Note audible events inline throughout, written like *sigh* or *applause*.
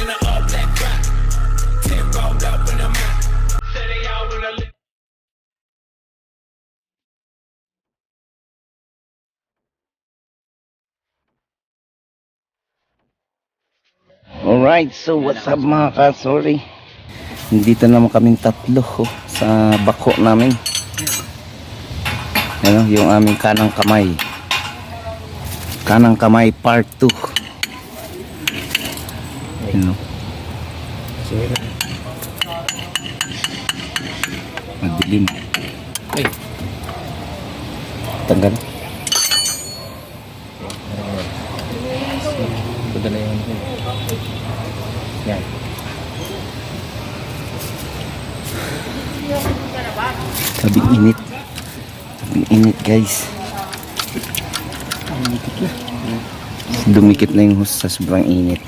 in an all black crowd. Ten rolled up in a mouth. Say they all wanna live. Alright, so what's up mga ka-sorry Nandito naman kaming tatlo oh, sa bako namin Ano, yung aming kanang kamay Kanang kamay part 2 Ano Madilim. Ay. Tanggal. Na yung ano ko. Yan. Sabing init. Sabing init guys. Dumikit na yung hose sa sobrang init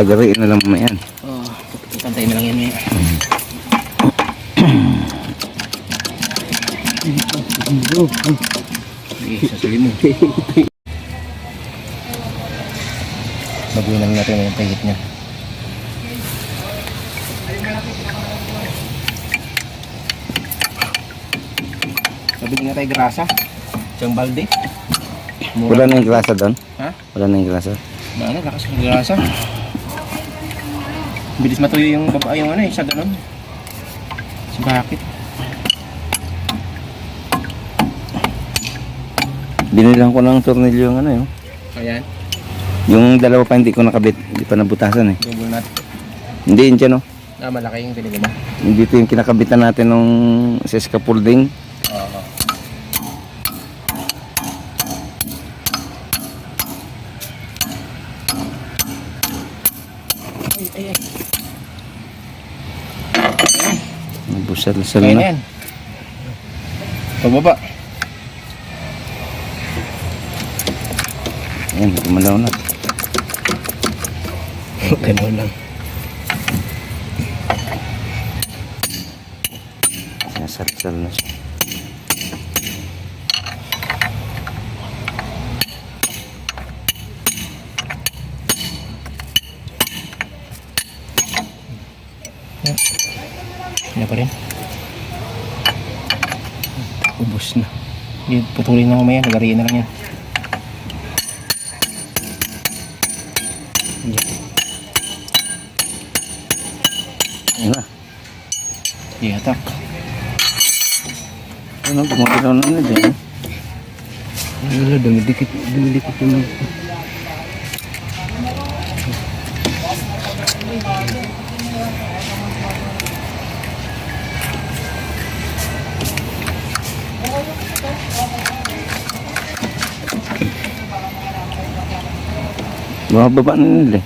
Lagariin na lang mo yan Oh, pantay na lang yan eh. Sige, sasali mo. Natin yung pahit niya. Sabi nga tayo grasa. Siyang balde. Wala na yung grasa doon? Ha? Wala na yung grasa Ano, lakas ng grasa. Bilis matuyo yung baba yung ano eh, sa ganun. Sa bakit? Binilang ko ng tornilyo yung ano yun Ayan, Yung dalawa pa hindi ko nakabit Hindi pa nabutasan eh double nut. Hindi yun dyan oh Ah, malaki yung pinili mo. Yung Dito yung kinakabitan natin nung sa scaffolding Oo. Ay, ay, ay. Kaya na na yan. Pagbaba. Ayan, gumalaw na *laughs* Ganun lang. Sinasal-sal na siya Yan pa rin. Ubus na Hindi, putulin na mamaya. Nagariin na lang yan. Yan. Ayan na Ihatak. Ano, gumagalaw na dyan Wala, dumidikit, dumidikit yung Bumababa na nila eh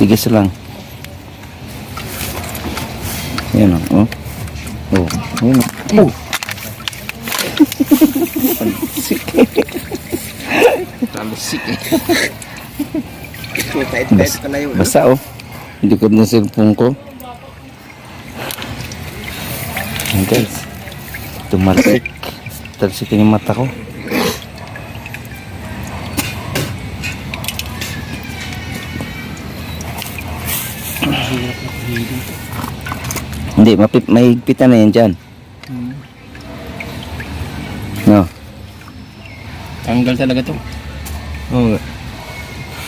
Tigas lang Ayan o oh. Oh, ayan o oh. Talisik eh. Bas, basa oh. Likod ng cellphone ko. Ayan guys. Tumalsik. Talsik yung mata ko. Hindi, mapip, mahigpitan na yan dyan. No. Tanggal talaga to. Oo.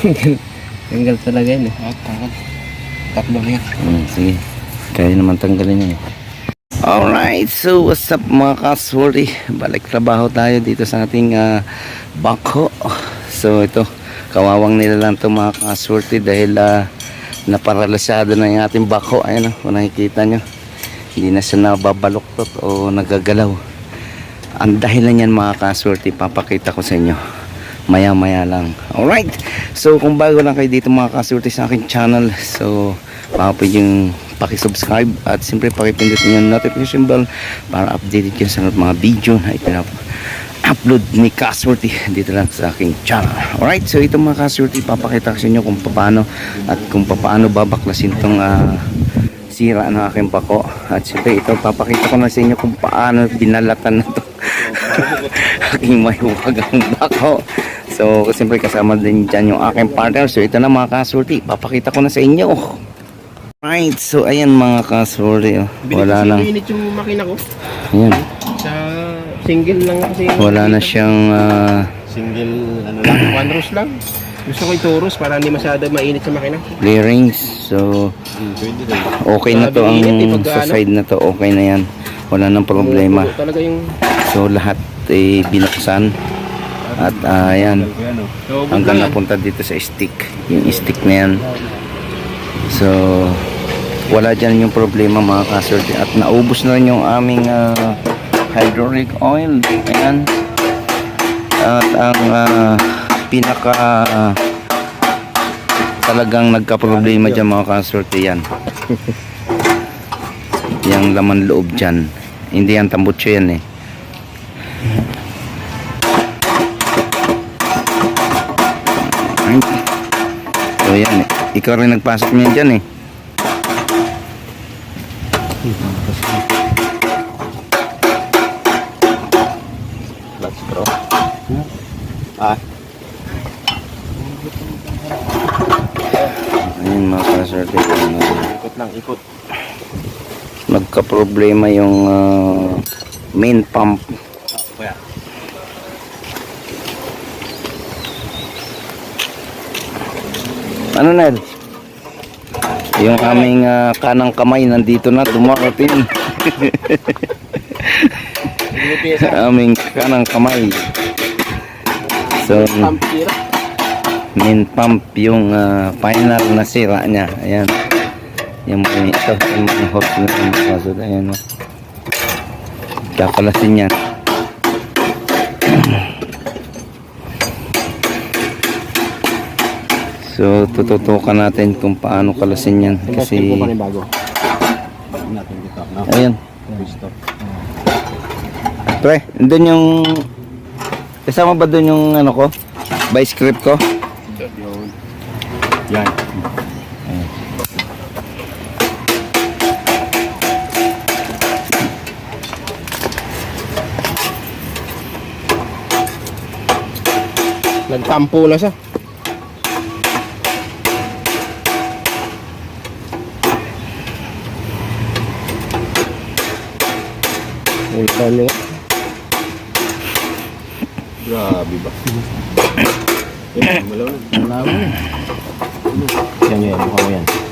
*laughs* Tanggal talaga yan eh. Ah, tanggal. Tatlo na yan. Hmm, sige. Kaya naman tanggalin yan. Alright, so what's up mga kasuri? Balik trabaho tayo dito sa ating uh, bangko. So ito, kawawang nila lang ito mga kasurti dahil uh, naparalisado na yung ating bako. Ayan o, kung nakikita nyo. Hindi na siya nababaluktot o nagagalaw. Ang dahilan yan mga kasurti, papakita ko sa inyo. Maya maya lang. Alright, so kung bago lang kayo dito mga kasurti sa aking channel, so pwede yung pakisubscribe at siyempre pakipindutin yung notification bell para updated kayo sa mga video na ipinap upload ni Kasworthy dito lang sa aking channel. Alright, so ito mga Kasworthy, papakita ko sa inyo kung paano at kung paano babaklasin tong ah, sira ng aking pako. At siyempre ito, papakita ko na sa inyo kung paano binalatan na to *laughs* aking mahiwagang bako. So, siyempre kasama din dyan yung aking partner. So, ito na mga Kasworthy, papakita ko na sa inyo. Right, so ayan mga oh. Wala nang, kasi init yung makina ko. ayan, Sa single lang kasi. wala na siyang ah, Single, ano lang, one rows lang. Gusto ko ituros para hindi masyado mainit sa makina. clearings. So, okay na to ang eh, sa ano. side na to. Okay na yan. Wala nang problema. So, lahat eh, binuksan. At ah, ayan, hanggang napunta dito sa stick. Yung stick na yan. So, wala dyan yung problema mga kasorte. At naubos na rin yung aming ah, hydraulic oil. Ayan. At ang ah, pinaka ah, talagang nagka-problema dyan mga kasorte yan. yung laman loob dyan. Hindi yan tambutso yan eh. So yan eh. Ikaw rin nagpasok niyan dyan eh. Let's bro. Ah, Kaserte. Yung, uh, ikot lang, ikot. nagka-problema yung uh, main pump. Kuya. Ano na Yung aming uh, kanang kamay nandito na dumarating. aming kanang kamay. So, Pump. Main pump yung ah, final na sira niya. Ayan. Yung may ito, yung may hose na yung kaso. Ayan o. Kakalasin niya. So, tututukan natin kung paano kalasin yan. Kasi... Ayan. Pre, doon yung... Kasama ba doon yung ano ko? By script ko? Yan. Nagtampo na siya. Ulpan niya. Grabe ba? *coughs* Malaw na. Malaw na. Yan yan, mukha mo yan. Yan.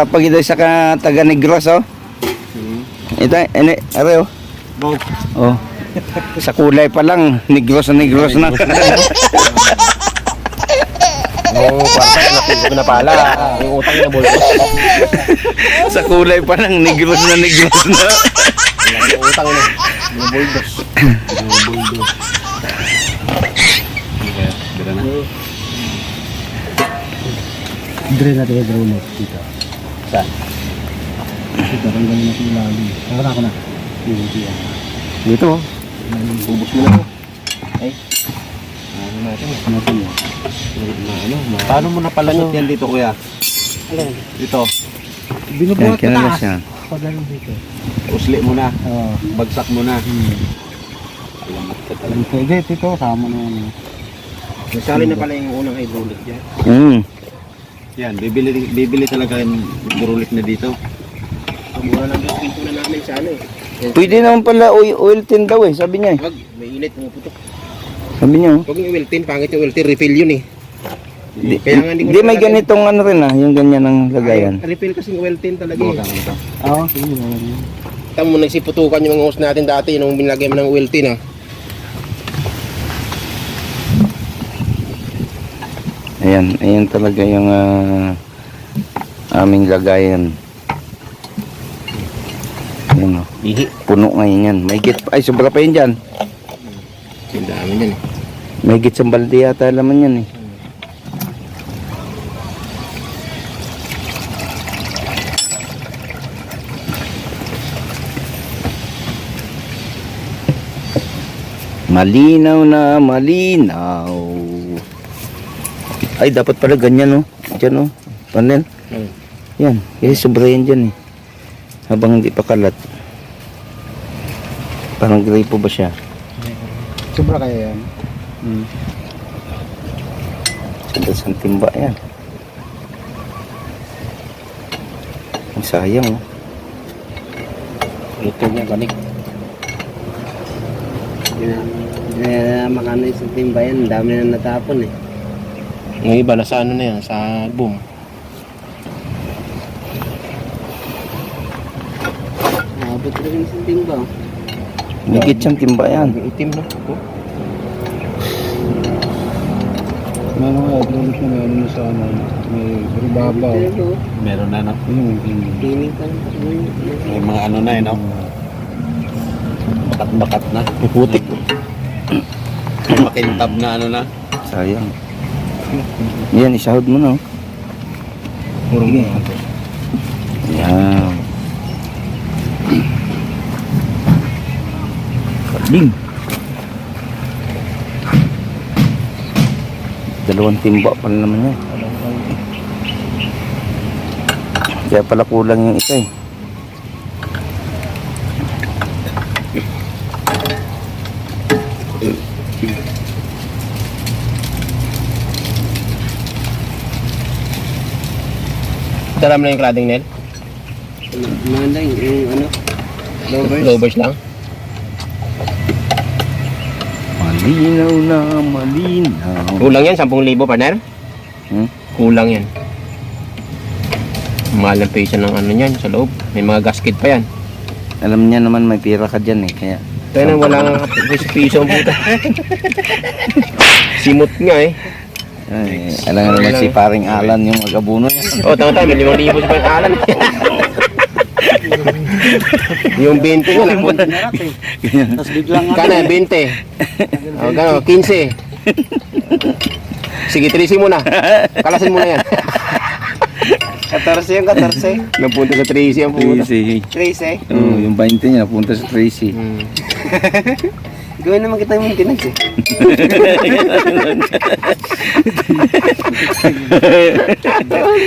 Na. Oh, a- ara pag ito sa ka taga Negros, oh. Ito, ene, are, oh. Bong. Oh. Sa kulay pa lang, Negros na Negros na. *laughs* Oo, parang nakita ko na pala. Yung utang niya bultos. sa kulay pa lang, Negros na Negros na. Yung utang buldos. Yung buldos. Bira na. Dire natin yung drone dito. Saan? Dito, tanggalin natin yung lalim. Ang wala ko na. Yung dito. Dito. Bubos mo na to. Ay. Ano natin? Ano natin yun? Ano? Paano mo napalasot yan dito, kuya? Alin? Dito. Yan, Binubuhat ko kinalas taas. yan. Paglalong dito. Usli mo na. Oo. Bagsak mo na. Hmm. Alamat ka talaga. Pwede, dito, sama na yan. Nasali na pala yung unang hydraulic dyan. Mm. Yan, bibili, bibili talaga yung hydraulic na dito. Mura lang yung pinto na namin sa ano eh. Pwede naman pala oil, oil tin daw eh, sabi niya eh. Wag, may init, pumuputok. Sabi niya oh. Huwag yung oil tin, pangit yung oil tin, refill yun eh. Di, Kaya nga hindi di may ganitong ano rin ah, yung ganyan ng lagayan. Ay, refill kasi ng well tin talaga eh. Oo, sige. meron. Tama mo, nagsiputukan yung mga hose natin dati, nung binilagay mo ng well tin ah. Ayan, ayan talaga yung ah, aming lagayan. Ayan o, Ihi. puno ngayon yan. May git, ay sobra pa yun dyan. Ang dami dyan eh. May git sa balde yata laman yan eh. Malinaw na malinaw. Ay, dapat pala ganyan, oh. Diyan, oh. Panel. Hmm. Yan. Kasi sobra yan dyan, eh. Habang hindi pa kalat. Parang gripo ba siya? Sobra kaya yan. Hmm. Ganda sa timba yan. Ang sayang, oh. Ito niya, balik. Hindi na makano isang timba yan, dami na natapon eh. Yung iba, nasa ano na yan, sa boom. Nakabot rin isang timba. Migit siyang timba yan. Itim, no? Oh. May mga hydraulic na meron na sa ano, may ribabaw. Meron na, no? Yun yung lang. May mga ano na, eh, no? Bakat-bakat na. May putik. May makintab na ano na. Sayang. Yan, isahod mo na. Puro Sige. Yan. Kaling. Dalawang timba pala naman yan. Kaya pala kulang yung isa eh. Daram na yung cladding nail? Maganda yung, yung ano, lovers. Lovers lang? Malinaw na malinaw. Kulang yan, 10,000 partner? Hmm? Kulang yan. Mahal ang piso ng ano yan sa loob. May mga gasket pa yan. Alam niya naman may pira ka dyan eh. Kaya Kaya na walang piso-piso ang puta. *laughs* Simot nga eh. Ay, alam nga naman si paring Alan yung agabuno niya. *laughs* Oh, tama tayo, limang libo sa pangalan. *laughs* yung 20 nga, napunta. Tapos biglang Kana, 20. O, gano, 15. Sige, 13 mo na. Kalasin mo na yan. 14 yung 14. Napunta sa 13 ang puta. Tracy. 13 eh. Oo, yung 20 niya napunta sa Tracy. Hmm. *laughs* Gawin naman kita yung maintenance eh.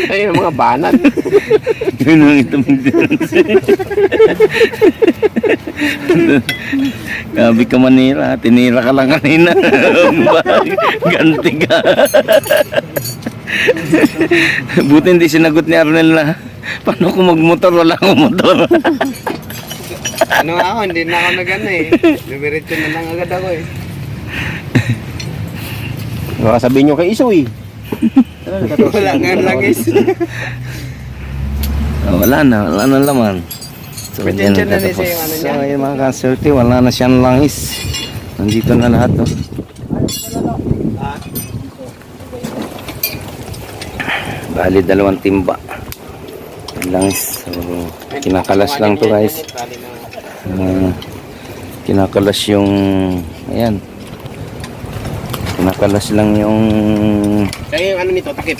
Ayun, ang mga banat. Yun ang ito Gabi ka Manila, tinira ka lang kanina. Ganti ka. Buti hindi sinagot ni Arnel na, paano kung magmotor, wala akong motor. Ano ako, hindi na ako nagano eh. Dumiretso na lang agad ako eh. Baka sabihin nyo kay Isoy. *laughs* Wala nga langis. *laughs* Oh, wala na, wala na laman. So, yan na ano So, mga kasulti, wala na siyang langis. Nandito na lahat, oh. Bali, dalawang timba. Ang Langis. So, kinakalas lang to guys. Ah, kinakalas yung, ayan. Kinakalas lang yung Kaya yung ano nito, takip.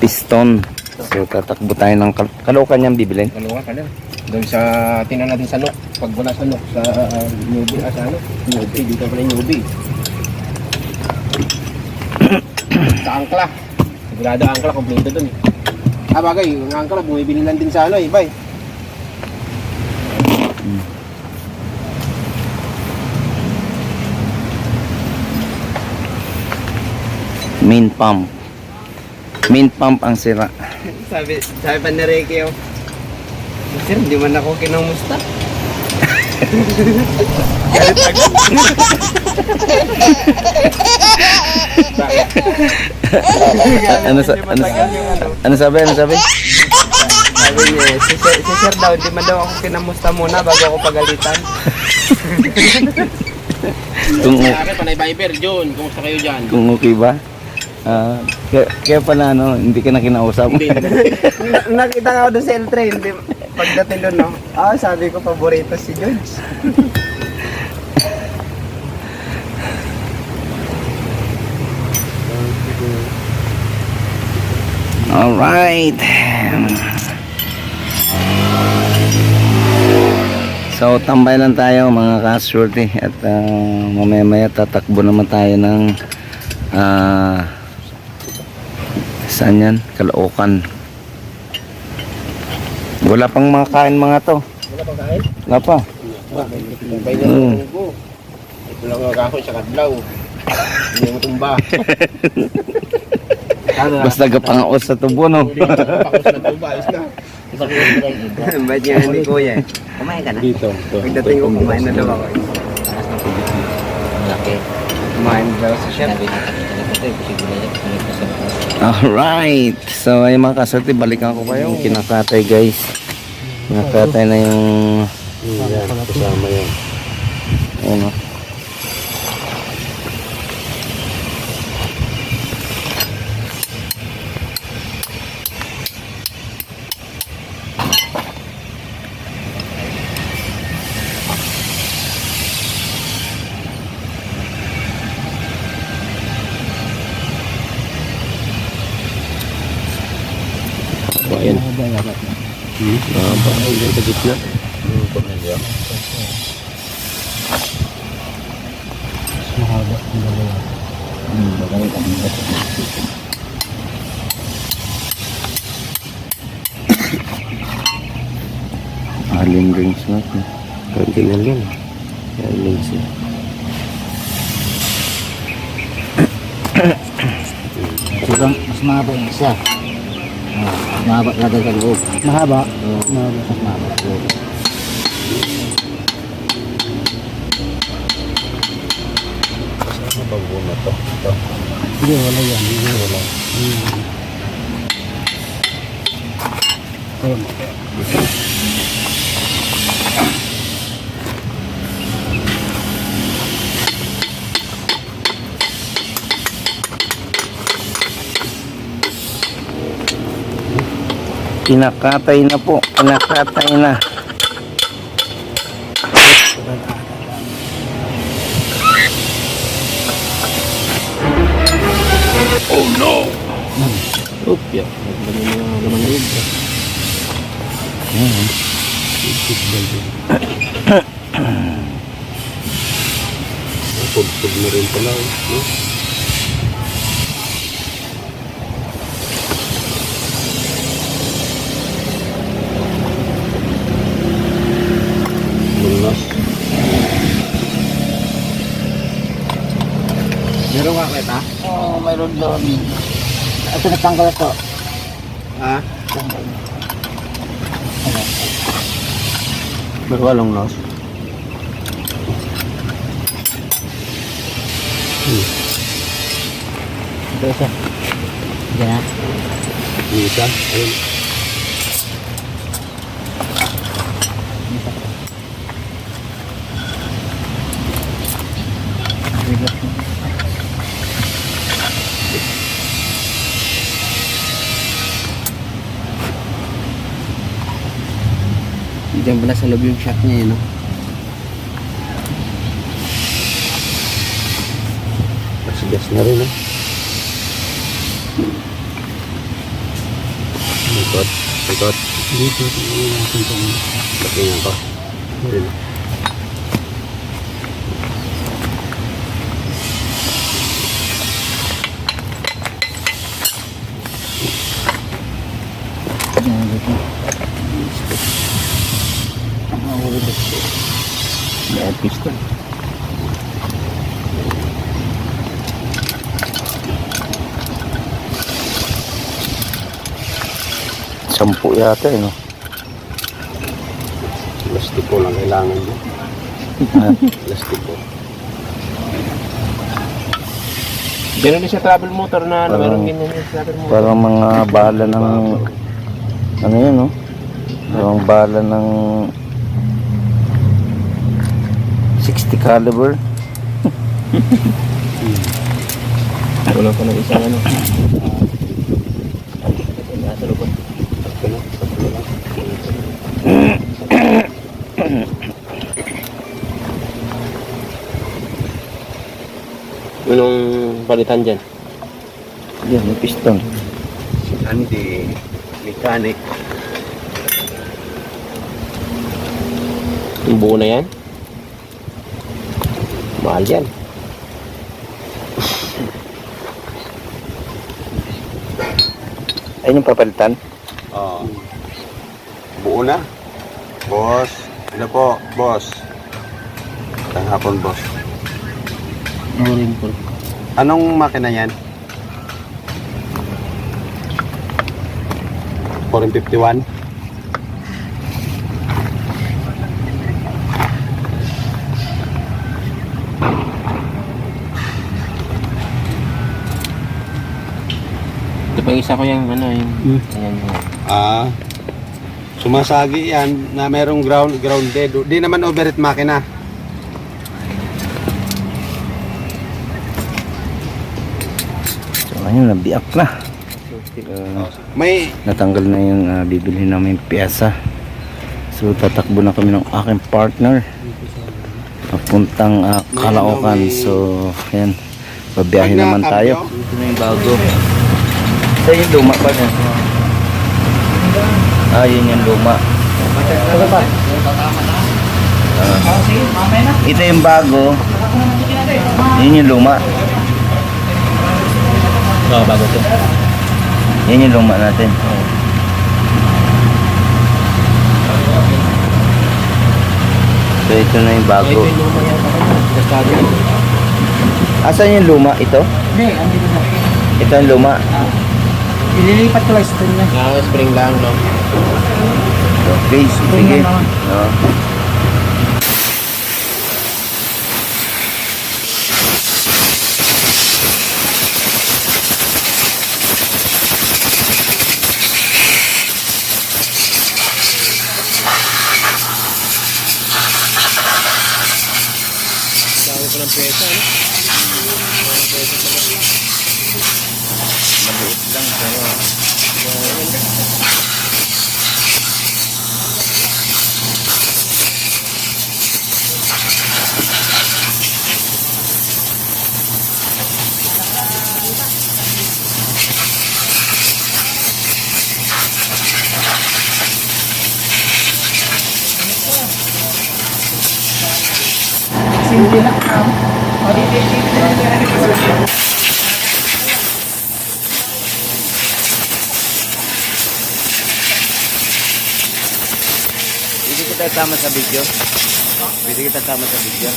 piston. So, tatakbo tayo ng kal kalokan niyang bibilin. Ano ka? Doon sa, tingnan natin sa Nok. Pag wala sa Nok, sa uh, Newbie, ah, sa ano? Newbie, dito pala yung Newbie. sa Angkla. Sigurado Angkla, kompleto doon eh. Ah, bagay, yung Angkla, bumibili lang din sa ano eh, bay. Main pump. Main pump ang sira. *laughs* sabi, sabi pa ni Ricky oh. Sir, hindi man ako kinumusta. *laughs* *laughs* ano, sa, ano, ano sabi? Ano sabi? Sabi niya, eh, si, Sir- si Sir daw, di man daw ako kinamusta muna bago ako pagalitan. Kung, Akin, panay Viber, John. Kumusta kayo dyan? kung okay ba? Ah, kaya, kaya pala ano, hindi ka na kinausap. Na- nakita nga ako doon sa L-train. Di, pagdating doon, no? Ah, sabi ko, paborito si George. Alright. So, tambay lang tayo mga kasurti at uh, mamaya maya tatakbo naman tayo ng ah saan yan? Kalookan. Wala pang mga kain mga to. Wala pang kain? Wala pa. Bay na Hmm. lang ko. Ito lang ang ako sa kadlaw. Hindi mo tumba. *laughs* Ano? Basta gapangaos sa tubo no. Na. *laughs* Ba't niya ni Kuya? Kumain ka na? Dito. Pagdating ko, kumain na daw ako. Kumain daw sa chef. Alright. So, ay mga kasurti, balikan ko kayo. Kinakatay guys. Kinakatay na yung kasama yan. ano. Ayan. Mahaba yata. Mahaba. Ayan, sa gitna. Yung pamilya. Mas mahaba. Ang. Alin rings natin. Original yan. Yan, links yan. Siguro mas mahaba yung isa. Ah, mahaba lagay sa loob. Mahaba? Oo. Mahaba. Mas mahaba sa loob. Bang buno to? Ito. Hindi, wala yan. Hindi, wala. Ayun. Kinakatay na po. Kinakatay na. Oop, yan. Nagdami mga laman loob. Pugpug na rin pala. No? Mayroon doon. Ito natanggal ito. Ha? Pero walang loss. Ito isa. Diyan na. Isa. Ayun. Diyan pala sa loob yung shot niya, eh, no? Nasigas na rin, eh. Ikot. Ikot. Dito, tingnan natin ito. Laki nga ko. Ayun. Ah, wala dito. May piston. Sampu yata eh no. Plastiko lang kailangan mo. *laughs* Plastic po. Ganun din siya travel motor na ano, meron ganyan yung travel motor. Parang mga bala ng... Ano yun, no? Parang bala ng... 60 caliber. Wala pa ng isang ano. Anong palitan dyan? Yan, may piston. Andy, mechanic. Yung buo na yan? Mahal yan. Ayun yung papalitan. Oo. Buo na. Boss. Ano po, boss? Tang hapon, boss. Orin po. Anong makina yan? 451? Isa ko yung ano, yung... Ayan, yung... Ah. Sumasagi yan na merong ground grounded. Di naman overheat makina. So, ayun, nabiyak na. Uh, May natanggal na yung uh, bibili namin piyesa. So, tatakbo na kami ng aking partner. Papuntang uh, Caloocan. So, ayan. Babiyahin naman tayo. Ito na yung bago. Ito yung luma pa niya. Ah, yun yung luma. Ah. ito yung bago. Yun yung luma. Oo, bago to. Yan yung luma natin. So ito na yung bago. Yan. Yan. Asan yung luma? Ito? Hindi, andito na. Ito yung luma. Ililipat ko lang sa na. Ah, spring lang, no? Okay, sige. Oh. Dami ko ng pesa, no? Maliit lang pero Simple lang. Pwede kita tama sa video. Pwede kita tama sa video. *laughs*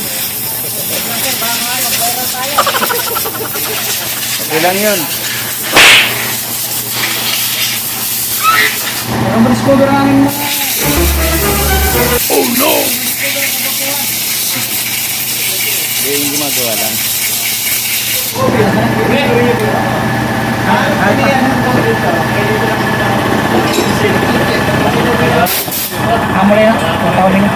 Okay lang yun. Ang ko namin mga Eh, yung gumagawa lang. Amo na yan. Tawag na.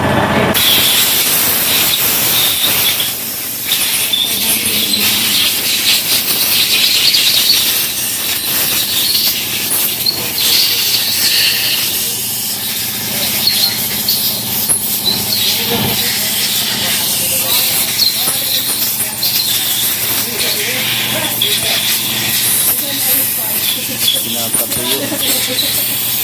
Pinapatuyo.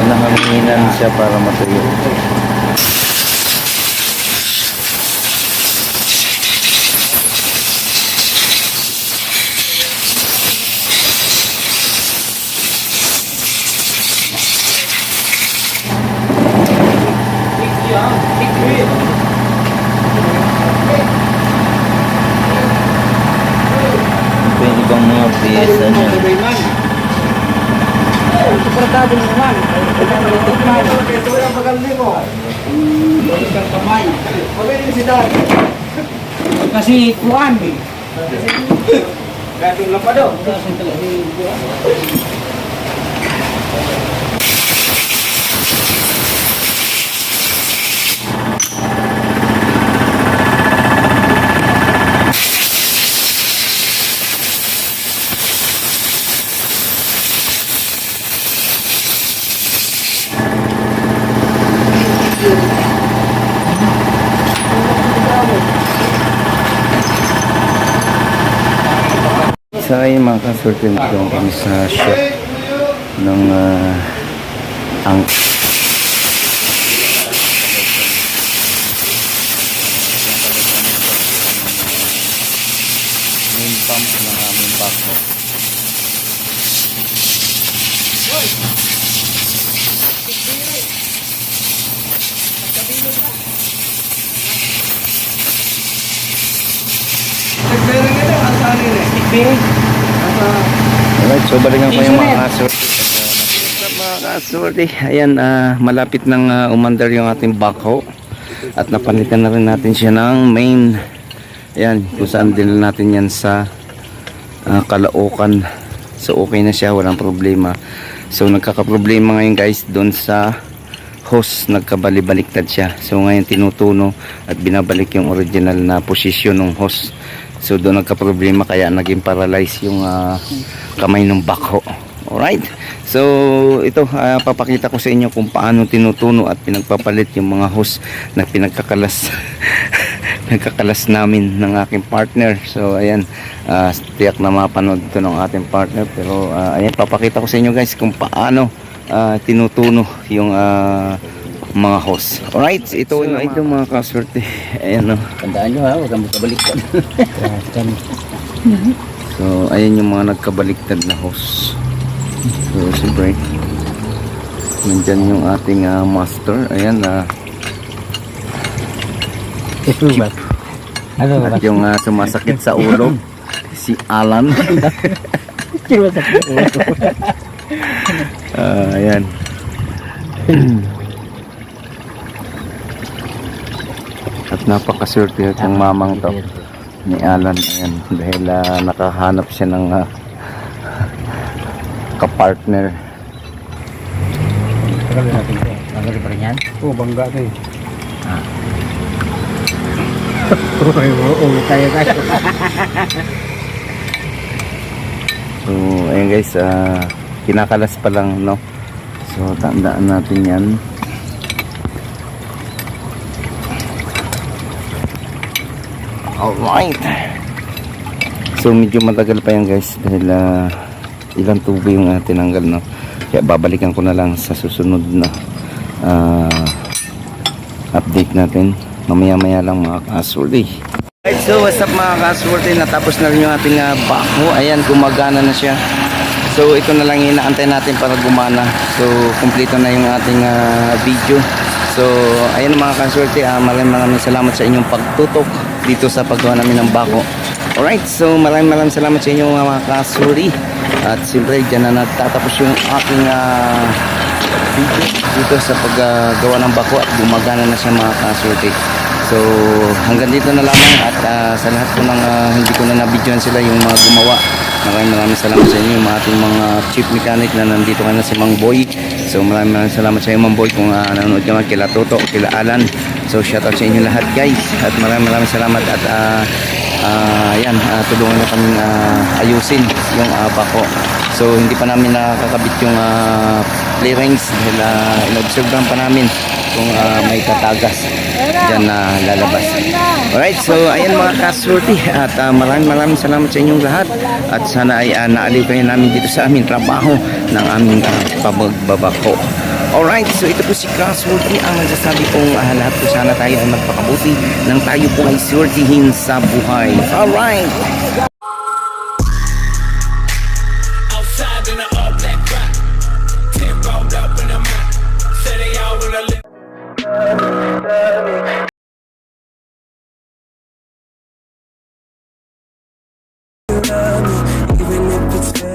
Panahanginan siya para matuyo. Ito yung ibang mga piyesa niya. barkada mo man. Ito yung magaling mo. Balik kang kamay. Magaling si Dad. Kasi kuan. Gatong lang pa kasorte, doon kami sa shop ng ah, ang main pump ng aming bako. Alright, so balikan ko yung mga up mga kasorte? Ayan, ah, malapit nang ah, umandar yung ating backhoe. At napalitan na rin natin siya ng main. Ayan, kung saan din natin yan sa ah, Kalaukan. So okay na siya, walang problema. So nagkakaproblema ngayon guys doon sa hose, nagkabali-baliktad siya. So ngayon tinutuno at binabalik yung original na posisyon ng hose. So doon nagka-problema kaya naging paralyze yung ah, kamay ng backhoe. Alright. So ito ah, papakita ko sa inyo kung paano tinutuno at pinagpapalit yung mga hose na pinagkakalas *laughs* nagkakalas namin ng aking partner. So ayan, ah, tiyak na mapanood ito ng ating partner pero ah, ayan papakita ko sa inyo guys kung paano ah, tinutuno yung ah, mga hose. Alright, ito, so, ito mga kaswerte. *laughs* Ayan o. Tandaan nyo ha, huwag kang magkabaliktad. *laughs* So, ayan yung mga nagkabaliktad na hose. So, siyempre, nandyan yung ating ah, master. Ayan, ah, Ito ba? Ano ba? at yung ah, sumasakit sa ulo, *laughs* si Alan. Ah, ayan. *clears throat* napakaswerte itong mamang to ni Alan. Ayan, dahil ah, nakahanap siya ng ah, kapartner. Tagal natin ito. Tagal pa rin yan. Oh, bangga na eh. *laughs* Oo, tayo tayo. *laughs* So, ayan guys, ah, kinakalas pa lang, no? So, tandaan natin yan. Alright. So, medyo matagal pa yan guys dahil ah, ilang tubo yung uh, tinanggal, no? Kaya babalikan ko na lang sa susunod na ah, update natin. Mamaya-maya lang mga kasulti. Alright, so what's up mga kasulti? Natapos na rin yung ating uh, bako. Ayan, gumagana na siya. So ito na lang inaantay natin para gumana. So kumpleto na yung ating ah, video. So ayan mga kasulti, uh, maraming maraming salamat sa inyong pagtutok dito sa paggawa namin ng bako. Alright, so maraming maraming salamat sa inyo mga kasulti. At siyempre dyan na nagtatapos yung aking ah, video dito sa paggawa ng bako at gumagana na siya mga kasulti. So hanggang dito na lamang at ah, sa lahat po ng ah, hindi ko na nabidyoan sila yung mga gumawa. Maraming maraming salamat sa inyo yung mga ating mga chief mechanic na nandito ka na si Mang Boy. So maraming maraming salamat sa iyo Mang Boy kung uh, nanonood ka man kila Toto, kila Alan. So shoutout sa inyo lahat guys at maraming maraming salamat at ah, ah, yan, ah, tulungan na kaming ah, ayusin yung uh, bako. So hindi pa namin nakakabit yung uh, play rings dahil uh, inobservehan pa namin kung ah, may tatagas dyan na lalabas. Alright, so ayan mga kasorti at ah, maraming maraming salamat sa inyong lahat at sana ay uh, naaliw kayo namin dito sa aming trabaho ng aming uh, pabagbabako. Alright, so ito po si Crossworthy ang nagsasabi kong ah, lahat po sana tayo ay magpakabuti nang tayo po ay swertihin sa buhay. Alright!